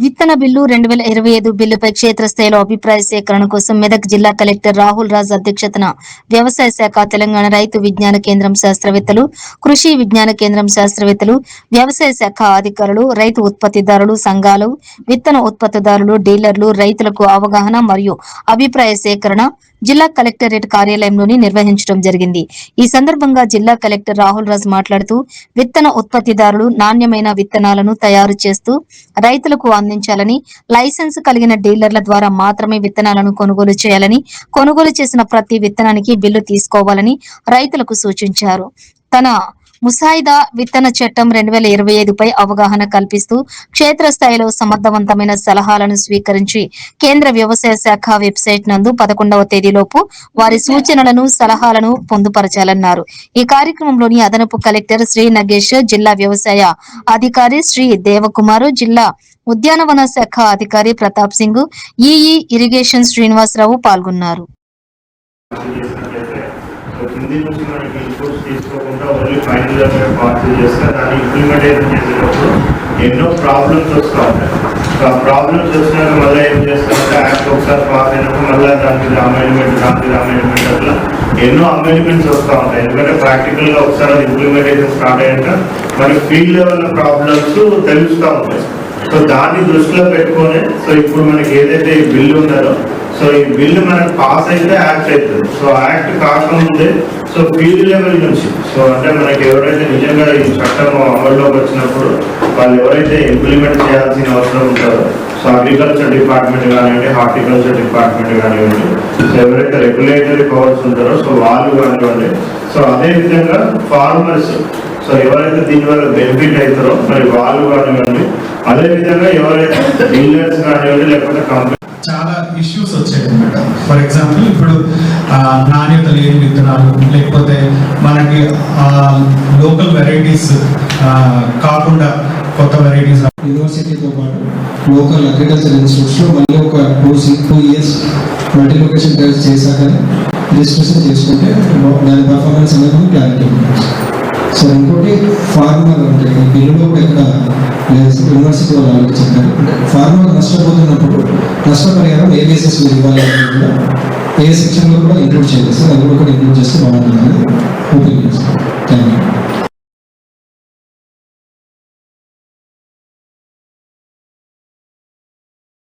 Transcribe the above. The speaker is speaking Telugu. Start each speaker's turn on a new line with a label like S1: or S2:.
S1: విత్తన బిల్లు రెండు వేల ఇరవై ఐదు బిల్లుపై క్షేత్రస్థాయిలో అభిప్రాయ సేకరణ కోసం మెదక్ జిల్లా కలెక్టర్ రాహుల్ రాజ్ అధ్యక్షతన వ్యవసాయ శాఖ తెలంగాణ రైతు విజ్ఞాన కేంద్రం శాస్త్రవేత్తలు కృషి విజ్ఞాన కేంద్రం శాస్త్రవేత్తలు వ్యవసాయ శాఖ అధికారులు రైతు ఉత్పత్తిదారులు సంఘాలు విత్తన ఉత్పత్తిదారులు డీలర్లు రైతులకు అవగాహన మరియు అభిప్రాయ సేకరణ జిల్లా కలెక్టరేట్ కార్యాలయంలోని నిర్వహించడం జరిగింది. ఈ సందర్భంగా జిల్లా కలెక్టర్ రాహుల్ రాజ్ మాట్లాడుతూ విత్తన ఉత్పత్తిదారులు నాణ్యమైన విత్తనాలను తయారు చేస్తూ రైతులకు అందించాలని లైసెన్స్ కలిగిన డీలర్ల ద్వారా మాత్రమే విత్తనాలను కొనుగోలు చేయాలని కొనుగోలు చేసిన ప్రతి విత్తనానికి బిల్లు తీసుకోవాలని రైతులకు సూచించారు. తన ముసాయిదా విత్తన చట్టం రెండు వేల ఇరవై ఐదుపై అవగాహన కల్పిస్తూ క్షేత్రస్థాయిలో సమర్థవంతమైన సలహాలను స్వీకరించి కేంద్ర వ్యవసాయ శాఖ వెబ్సైట్ నందు పదకొండవ తేదీలోపు వారి సూచనలను సలహాలను పొందుపరచాలన్నారు. ఈ కార్యక్రమంలోని అదనపు కలెక్టర్ శ్రీ నగేష్ జిల్లా వ్యవసాయ అధికారి శ్రీ దేవకుమారు జిల్లా ఉద్యానవన శాఖ అధికారి ప్రతాప్ సింగ్ ఈఈ ఇరిగేషన్ శ్రీనివాసరావు పాల్గొన్నారు.
S2: ఎన్నో ప్రాబ్లమ్స్ వస్తూ ఉంటాయి సో ఆ ప్రాబ్లమ్స్ వచ్చినాక మళ్ళీ ఏం చేస్తారంటే యాక్ట్ ఒకసారి పాస్ అయినప్పుడు మళ్ళీ దానికి అమెండ్మెంట్ దానికి అమెండ్మెంట్ అట్లా ఎన్నో అమెండ్మెంట్స్ వస్తూ ఉంటాయి ఎందుకంటే ప్రాక్టికల్గా ఒకసారి అది ఇంప్లిమెంటేషన్ స్టార్ట్ అయ్యాక మనకి ఫీల్డ్ లెవెల్ ప్రాబ్లమ్స్ తెలుస్తూ ఉంటాయి సో దాన్ని దృష్టిలో పెట్టుకొని సో ఇప్పుడు మనకి ఏదైతే ఈ బిల్లు ఉన్నదో సో ఈ బిల్లు మనకు పాస్ అయితే యాక్ట్ అవుతుంది. సో యాక్ట్ కాకముందే సో ఫీల్డ్ లెవెల్ నుంచి సో అంటే మనకి ఎవరైతే నిజంగా ఈ చట్టం అమల్లోకి వచ్చినప్పుడు వాళ్ళు ఎవరైతే ఇంప్లిమెంట్ చేయాల్సిన అవసరం ఉంటారో సో అగ్రికల్చర్ డిపార్ట్మెంట్ కానివ్వండి హార్టికల్చర్ డిపార్ట్మెంట్ కానివ్వండి సో ఎవరైతే రెగ్యులేటరీ పవర్స్ ఉంటారో సో వాళ్ళు కానివ్వండి సో అదే విధంగా ఫార్మర్స్ సో ఎవరైతే దీనివల్ల బెనిఫిట్ అవుతారో మరి వాళ్ళు కానివ్వండి అదే విధంగా ఎవరైతే డీలర్స్ కానివ్వండి లేకపోతే కంపెనీ
S3: చాలా ఇష్యూస్ వచ్చాయి అనమాట ఫర్ ఎగ్జాంపుల్ ఇప్పుడు నాణ్యత లేని విత్తనాలు లేకపోతే మనకి లోకల్ వెరైటీస్ కాకుండా కొత్త వెరైటీస్
S4: యూనివర్సిటీతో పాటు లోకల్ అగ్రికల్చర్ ఇన్స్టిట్యూట్స్లో మళ్ళీ ఒక two two years multiplication test చేశాక డిస్కషన్ చేసుకుంటే దాని పర్ఫార్మెన్స్ అనేది క్లారిటీ ఉంటుంది. సో ఇంకోటి ఫార్మర్ అంటే ఈ బిల్లులో కూడా ఎక్కడ యూనివర్సిటీ వాళ్ళు ఆలోచించారు. ఫార్మర్ నష్టపోతున్నప్పుడు నష్టపరిహారం ఏ బేసిస్ ఇవ్వాలి కూడా ఏ సెక్షన్లో కూడా ఇంక్లూడ్ చేయాలి సార్ అది కూడా ఇంక్లూడ్ చేస్తే బాగుంటుంది.